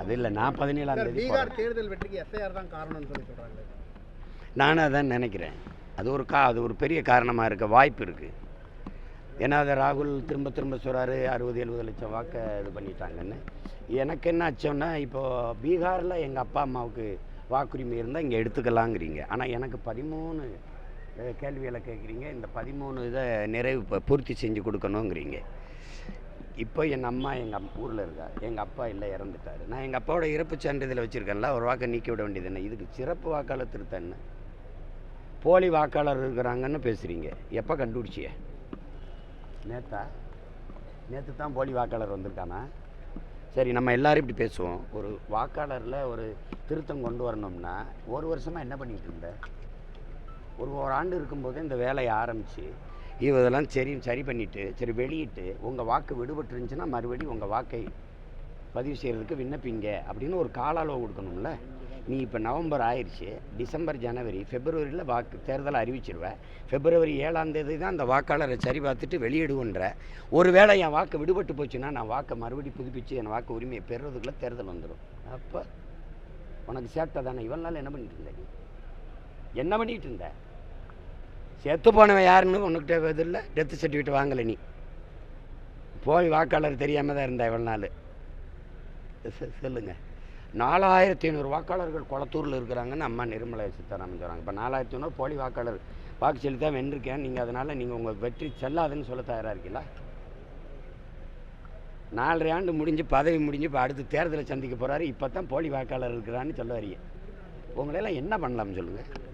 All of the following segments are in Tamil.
அது இல்லை நான் பதினேழாம் தேதி பீகார் தேர்தல் வெற்றிக்கு எஸ்ஐஆர் தான் காரணம்னு சொல்லி சொல்றாங்க நானும் அதான் நினைக்கிறேன். அது ஒரு கா அது ஒரு பெரிய காரணமாக இருக்க வாய்ப்பு இருக்குது ஏன்னா அதை ராகுல் திரும்ப திரும்ப சொல்கிறாரு அறுபது எழுபது லட்சம் வாக்கை இது பண்ணிட்டாங்கன்னு. எனக்கு என்ன அச்சம்னா இப்போது பீகாரில் எங்கள் அப்பா அம்மாவுக்கு வாக்குரிமை இருந்தால் இங்கே எடுத்துக்கலாங்கிறீங்க. ஆனால் எனக்கு பதிமூணு கேள்விகளை கேட்குறீங்க இந்த பதிமூணு இதை நிறைவு பூர்த்தி செஞ்சு கொடுக்கணுங்கிறீங்க. இப்போ என் அம்மா எங்கள் ஊரில் இருக்கா எங்கள் அப்பா இல்லை இறந்துட்டார். நான் எங்கள் அப்பாவோட இறப்பு சான்றிதழ் வச்சுருக்கேன்ல ஒரு வாக்கை நீக்கி விட வேண்டியது என்ன? இதுக்கு சிறப்பு வாக்காளர் திருத்தம் என்ன? போலி வாக்காளர் இருக்கிறாங்கன்னு பேசுகிறீங்க எப்போ கண்டுபிடிச்சிய? நேத்தா? நேற்று தான் போலி வாக்காளர் வந்திருக்கானா? சரி நம்ம எல்லோரும் இப்படி பேசுவோம். ஒரு வாக்காளரில் ஒரு திருத்தம் கொண்டு வரணும்னா ஒரு வருஷமாக என்ன பண்ணிகிட்டு இருந்த? ஒரு ஒரு ஆண்டு இருக்கும்போதே இந்த வேலையை ஆரம்பித்து இதெல்லாம் சரி சரி பண்ணிவிட்டு சரி வெளியிட்டு உங்கள் வாக்கு விடுபட்டு இருந்துச்சுன்னா மறுபடியும் உங்கள் வாக்கை பதிவு செய்கிறதுக்கு விண்ணப்பிங்க அப்படின்னு ஒரு கால அளவு கொடுக்கணும்ல. நீ இப்போ நவம்பர் ஆயிடுச்சு டிசம்பர் ஜனவரி ஃபெப்ரவரியில் வாக்கு தேர்தலை அறிவிச்சிருவேன் ஃபெப்ரவரி ஏழாம் தேதி தான் அந்த வாக்காளரை சரி பார்த்துட்டு வெளியிடுவோன்ற. ஒருவேளை என் வாக்கு விடுபட்டு போச்சுன்னா நான் வாக்கை மறுபடியும் புதுப்பிச்சு என் வாக்கு உரிமையை பெறுறதுக்குள்ளே தேர்தல் வந்துடும் அப்போ உனக்கு சேட்டை தானே. இவ்வளோ நாள் என்ன பண்ணிட்டு இருந்த நீ? என்ன பண்ணிட்டு இருந்த? செத்து போனவன் யாருன்னு உனக்கிட்ட இது டெத்து சர்டிஃபிகேட் வாங்கலை நீ. போய் வாக்காளர் தெரியாமல் தான் இருந்தா இவ்வளோ நாள். சொல்லுங்கள் நாலாயிரத்தி ஐநூறு வாக்காளர்கள் குளத்தூரில் இருக்கிறாங்கன்னு அம்மா நிர்மலா சீதாராமன் சொல்கிறாங்க இப்போ நாலாயிரத்தி ஐநூறு போலி வாக்காளர் வாக்கு செலுத்தி தான் வென்றிருக்கேன். நீங்கள் அதனால் நீங்கள் உங்கள் வெற்றி செல்லாதுன்னு சொல்ல தயாராக இருக்கீங்களா? நாலரை ஆண்டு முடிஞ்சு பதவி முடிஞ்சு இப்போ அடுத்து தேர்தலை சந்திக்க போகிறாரு இப்போ தான் போலி வாக்காளர் இருக்கிறான்னு சொல்ல வரீங்க. உங்களெல்லாம் என்ன பண்ணலாம்னு சொல்லுங்கள்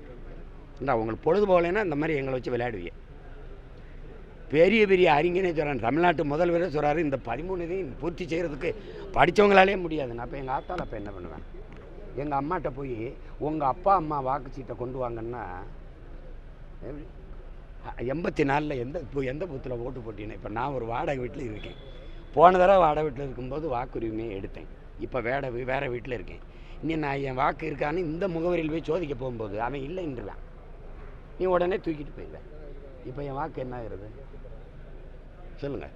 இல்லை உங்களுக்கு பொழுது போகலைன்னா இந்த மாதிரி எங்களை வச்சு விளையாடுவீங்க. பெரிய பெரிய அறிஞனே சொல்கிறான் தமிழ்நாட்டு முதல்வரே சொல்கிறாரு இந்த பதிமூணு இதையும் பூர்த்தி செய்கிறதுக்கு படித்தவங்களாலே முடியாது. நான் அப்போ எங்கள் ஆத்தால் அப்போ என்ன பண்ணுவேன்? எங்கள் அம்மாட்ட போய் உங்கள் அப்பா அம்மா வாக்குச்சீட்டை கொண்டு வாங்கன்னா எப்படி? எண்பத்தி நாலில் எந்த இப்போ எந்த பூத்தில் ஓட்டு போட்டீங்கன்னா இப்போ நான் ஒரு வாடகை வீட்டில் இருக்கேன். போன தடவை வாடகை வீட்டில் இருக்கும்போது வாக்குரிமையை எடுத்தேன். இப்போ வேட வீ- வீட்டில் இருக்கேன். இனி நான் என் வாக்கு இருக்கான்னு இந்த முகவரியில் போய் சோதிக்க போகும்போது அவன் இல்லைன்றுவேன். நீ உடனே தூக்கிட்டு போயிடுவேன் இப்போ என் வாக்கு என்ன ஆகிறது சொல்லுங்கள்